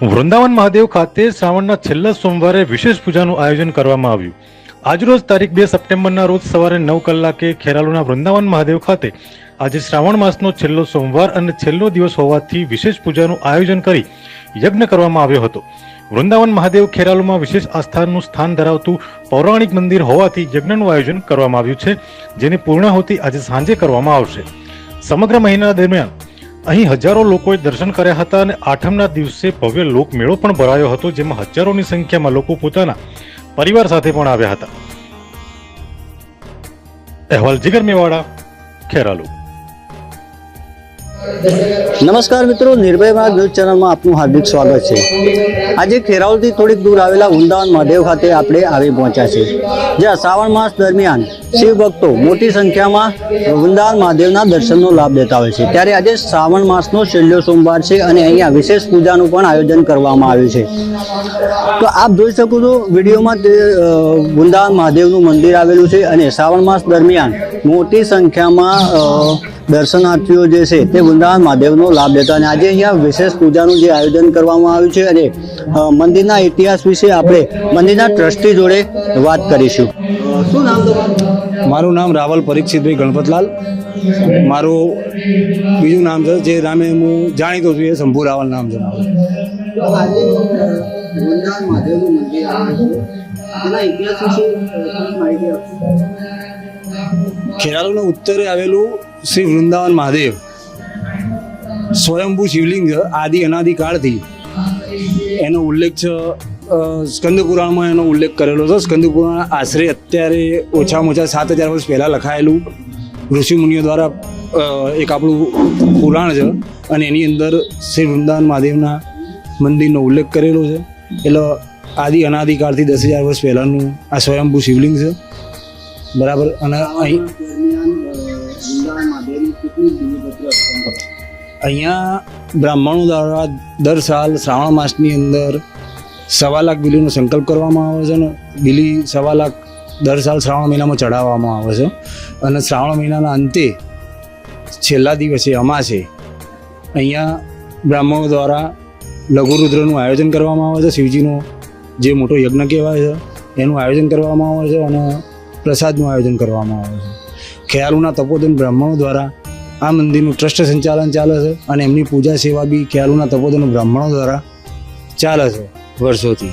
વૃંદાવન મહાદેવ ખાતે શ્રાવણના છેલ્લા સોમવારે વિશેષ પૂજાનું આયોજન કરવામાં આવ્યું. આજરોજ તારીખ બે સપ્ટેમ્બરના રોજ સવારે નવ કલાકે ખેરાલુના વૃંદાવન મહાદેવ ખાતે આજે શ્રાવણ માસનો છેલ્લો સોમવાર અને છેલ્લો દિવસ હોવાથી વિશેષ પૂજાનું આયોજન કરી યજ્ઞ કરવામાં આવ્યો હતો. વૃંદાવન મહાદેવ ખેરાલુમાં વિશેષ આસ્થાનું સ્થાન ધરાવતું પૌરાણિક મંદિર હોવાથી યજ્ઞનું આયોજન કરવામાં આવ્યું છે, જેની પૂર્ણાહુતિ આજે સાંજે કરવામાં આવશે. સમગ્ર મહિના દરમિયાન અહીં હજારો લોકોએ દર્શન કર્યા હતા અને આઠમના દિવસે ભવ્ય લોકમેળો પણ ભરાયો હતો, જેમાં હજારોની સંખ્યામાં લોકો પોતાના પરિવાર સાથે પણ આવ્યા હતા. અહેવાલ જીગર મેવાડા, ખેરાલુ. નમસ્કાર મિત્રો, નિર્ભય માર્ગ ન્યૂઝ ચેનલમાં આપનું હાર્દિક સ્વાગત છે. આજે ખેરાવલથી થોડીક દૂર આવેલા વૃંદાવન મહાદેવ ખાતે આપણે આવી પહોંચ્યા છે જ્યાં શ્રાવણ માસ દરમિયાન શિવ ભક્તો મોટી સંખ્યામાં વૃંદાવન મહાદેવના દર્શનનો લાભ લેતા હોય છે. ત્યારે આજે શ્રાવણ માસનો છેલ્લો સોમવાર છે અને અહીંયા વિશેષ પૂજાનું પણ આયોજન કરવામાં આવ્યું છે. તો આપ જોઈ શકો છો, વિડીયોમાં તે વૃંદાવન મહાદેવનું મંદિર આવેલું છે અને શ્રાવણ માસ દરમિયાન મોટી સંખ્યામાં દર્શનાર્થીઓ જે છે તે વૃંદાવન મહાદેવનો લાભ લેતા અને આજે અહીંયા વિશેષ પૂજાનું જે આયોજન કરવામાં આવ્યું છે અને મંદિરના ઇતિહાસ વિશે આપણે મંદિરના ટ્રસ્ટી જોડે વાત કરીશું. શું નામ તમારું? મારું નામ રાવલ પરીક્ષિતભાઈ ગણપતલાલ. મારું બીજું નામ છે જે નામે હું જાણીતો છું એ શંભુ રાવલ નામ છે મારું. ખેરાલુના ઉત્તરે આવેલું શ્રી વૃંદાવન મહાદેવ. સ્વયંભૂ શિવલિંગ આદિ અનાદિ કાળથી. એનો ઉલ્લેખ છે સ્કંદ પુરાણમાં એનો ઉલ્લેખ કરેલો હતો. સ્કંદ પુરાણ આશરે અત્યારે ઓછામાં ઓછા સાત હજાર વર્ષ પહેલાં લખાયેલું ઋષિમુનિઓ દ્વારા એક આપણું પુરાણ છે. અને એની અંદર શ્રી વૃંદાવન મહાદેવના મંદિરનો ઉલ્લેખ કરેલો છે. એટલે આદિ અનાદિકાળથી દસ હજાર વર્ષ પહેલાંનું આ સ્વયંભૂ શિવલિંગ છે. બરાબર? અને અહીં અહીંયા બ્રાહ્મણો દ્વારા દર સાલ શ્રાવણ માસની અંદર સવા લાખ બિલીનો સંકલ્પ કરવામાં આવે છે અને બિલી સવા લાખ દર સાલ શ્રાવણ મહિનામાં ચઢાવવામાં આવે છે. અને શ્રાવણ મહિનાના અંતે છેલ્લા દિવસે અમાસે અહીંયા બ્રાહ્મણો દ્વારા લઘુરુદ્રનું આયોજન કરવામાં આવે છે. શિવજીનો જે મોટો યજ્ઞ કહેવાય છે, એનું આયોજન કરવામાં આવે છે અને પ્રસાદનું આયોજન કરવામાં આવે છે. ખ્યાલુના તપોદન બ્રાહ્મણો દ્વારા આ મંદિરનું ટ્રસ્ટ સંચાલન ચાલે છે અને એમની પૂજા સેવા બી ખ્યાલુના તપોદન બ્રાહ્મણો દ્વારા ચાલે છે. વર્ષોથી.